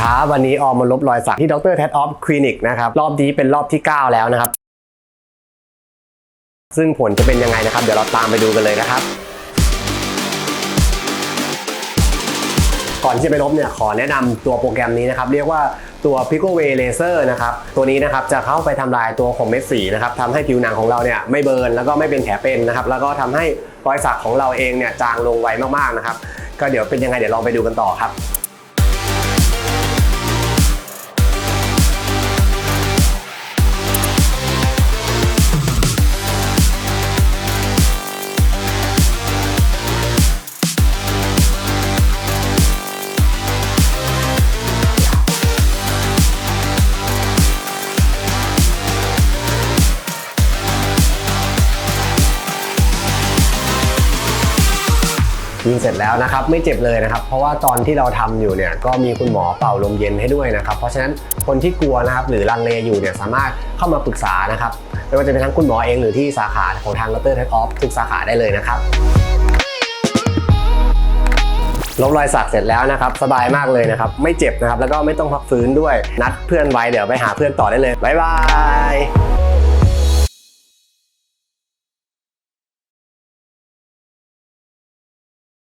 ช้าวันนี้ออมมาลบรอยสักที่ดรแท t ออฟคลินิกนะครับ รอบนี้เป็นรอบที่ 9 แล้วนะครับ ซึ่งผลจะเป็นยังไงนะครับ เดี๋ยวเราตามไปดูกันเลยนะครับ ก่อนที่จะไปลบเนี่ยขอแนะนำตัวโปรแกรมนี้นะครับ เรียกว่าตัว p i c o w a y Laser นะครับ ตัวนี้นะครับจะเข้าไปทำลายตัวของเม็ดสีนะครับทำให้ผิวหนังของเราเนี่ยไม่เบิร์นแล้วก็ไม่เป็นแผลเป็นนะครับ แล้วก็ทำให้รอยสักของเราเองเนี่ยจางลงไวมากๆนะครับ ก็เดี๋ยวเป็นยังไงเดี๋ยวลองไปดูกันต่อครับ ยิงเสร็จแล้วนะครับไม่เจ็บเลยนะครับ เพราะว่าตอนที่เราทำอยู่เนี่ยก็มีคุณหมอเป่าลมเย็นให้ด้วยนะครับ เพราะฉะนั้นคนที่กลัวนะครับหรือลังเลอยู่เนี่ยสามารถเข้ามาปรึกษานะครับไม่ว่าจะเป็นทั้งคุณหมอเองหรือที่สาขาของทางดรเทคออฟทุกสาขาได้เลยนะครับลบรอยสักเสร็จแล้วนะครับสบายมากเลยนะครับ ไม่เจ็บนะครับ แล้วก็ไม่ต้องพักฟื้นด้วยนัดเพื่อนไว้เดี๋ยวไปหาเพื่อนต่อได้เลยบ๊ายบาย